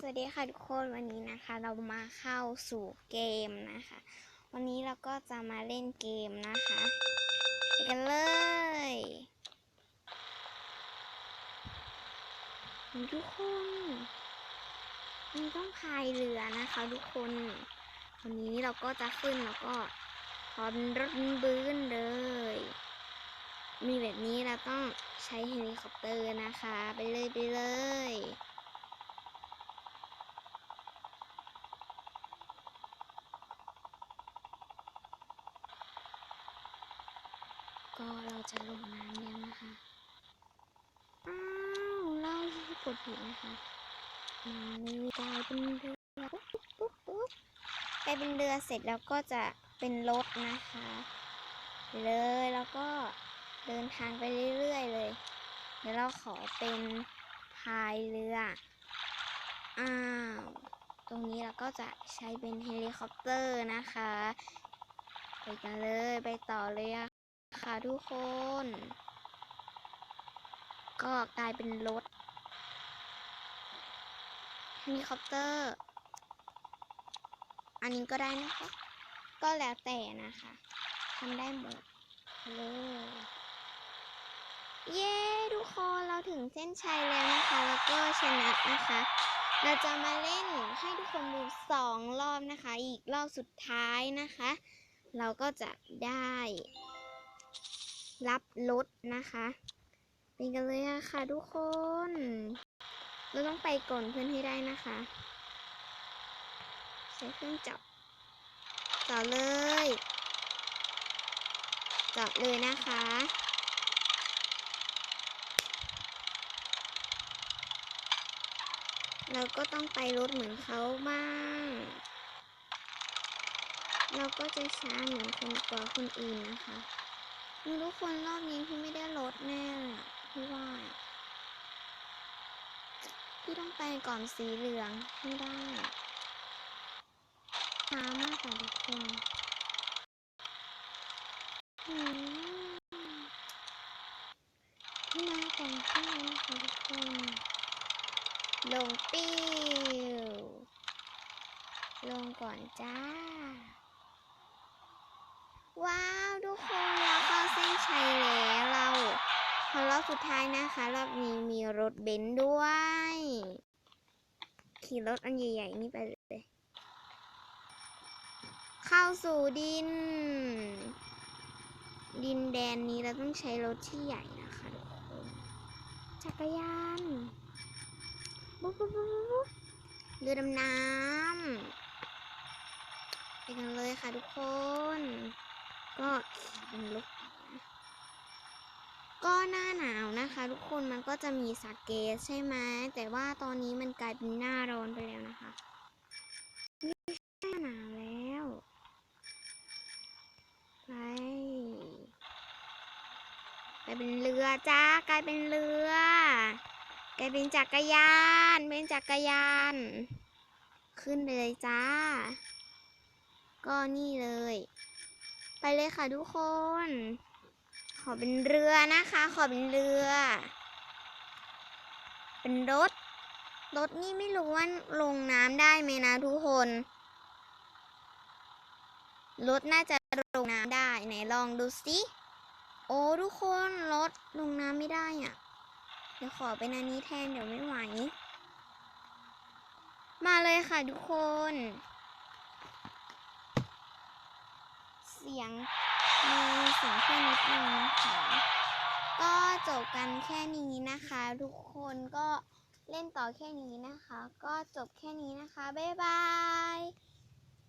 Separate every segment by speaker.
Speaker 1: สวัสดีค่ะทุกคนวันนี้นะคะเรามาเข้าสู่เกมนะคะ วันนี้เราก็จะมาเล่นเกมนะคะไปกันเลยทุกคนมันต้องพายเรือนะคะทุกคนวันนี้เราก็จะขึ้นแล้วก็พร้อมรถบื้นเลย มีแบบนี้เราต้องใช้เฮลิคอปเตอร์นะคะ ไปเลยไปเลย ก็เรา จะลงน้ำแล้วนะคะอ้าวเรากดผิดนะคะมนี่กลายเป็นเรือปุ๊บปุ๊บปุ๊บกลายเป็นเรือเสร็จแล้วก็จะเป็นรถนะคะ เลยแล้วก็เดินทางไปเรื่อยๆเลย เดี๋ยวเราขอเป็นพายเรืออ้าวตรงนี้เราก็จะใช้เป็นเฮลิคอปเตอร์นะคะ ไปกันเลย ไปต่อเลยอะ ค่ะทุกคน ก็กลายเป็นรถเฮลิคอปเตอร์ อันนี้ก็ได้นะคะ ก็แล้วแต่นะคะทำได้หมดเลยเย้ทุกคนเราถึงเส้นชัยแล้วนะคะ แล้วก็ชนะนะคะ เราจะมาเล่นให้ทุกคนดูสองรอบนะคะ อีกรอบสุดท้ายนะคะ เราก็จะได้ รับรถนะคะเป็นกันเลยะค่ะทุกคน เราต้องไปก่อนเพื่อนให้ได้นะคะ ใช้เครื่องจับจอดเลยจอดเลยนะคะเราก็ต้องไปรถเหมือนเขาบ้าง เราก็จะช้าเหมือนคนกว่าคนอื่นนะคะ มีทุกคนรอบนี้พี่ไม่ได้รถแน่เลยพี่ว่า พี่ต้องไปก่อนสีเหลืองไม่ได้ช้ามากค่ทุกคนอืมพี่มาก่อนพี่นะคะทุกคนลงปิ้วลงก่อนจ้า อรอบสุดท้ายนะคะ รอบนี้มีรถเบนซ์ด้วย ขี่รถอันใหญ่ๆนี่ไปเลย เข้าสู่ดิน ดินแดนนี้เราต้องใช้รถที่ใหญ่นะคะทุกคนจักรยานบุ๊บบุ๊บบุ๊บบุ๊บเรือดำน้ำไปกันเลยค่ะทุกคน ก็ขี่เป็นรถ ก็หน้าหนาวนะคะ ทุกคนมันก็จะมีสาเกใช่ไหมแต่ว่าตอนนี้มันกลายเป็นหน้าร้อนไปแล้วนะคะไม่หน้าหนาวแล้วไปกลายเป็นเรือจ้ากลายเป็นเรือกลายเป็นจักรยาน เป็นจักรยาน ขึ้นไปเลยจ้า ก็นี่เลย ไปเลยค่ะทุกคน อเป็นเรือนะคะ ขอเป็นเรือ เป็นรถ รถนี่ไม่รู้ว่าลงน้ำได้ไหมนะทุกคน รถน่าจะลงน้ำได้ไหนลองดูสิโอ้ทุกคนรถลงน้ำไม่ได้อะ เดี๋ยวขอเป็นอันนี้แทนเดี๋ยวไม่ไหว มาเลยค่ะทุกคน เสียง มีเสียงแค่นิดนึงนะคะ ก็จบกันแค่นี้นะคะ ทุกคนก็เล่นต่อแค่นี้นะคะ ก็จบแค่นี้นะคะ บ๊ายบาย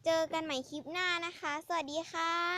Speaker 1: เจอกันใหม่คลิปหน้านะคะ สวัสดีค่ะ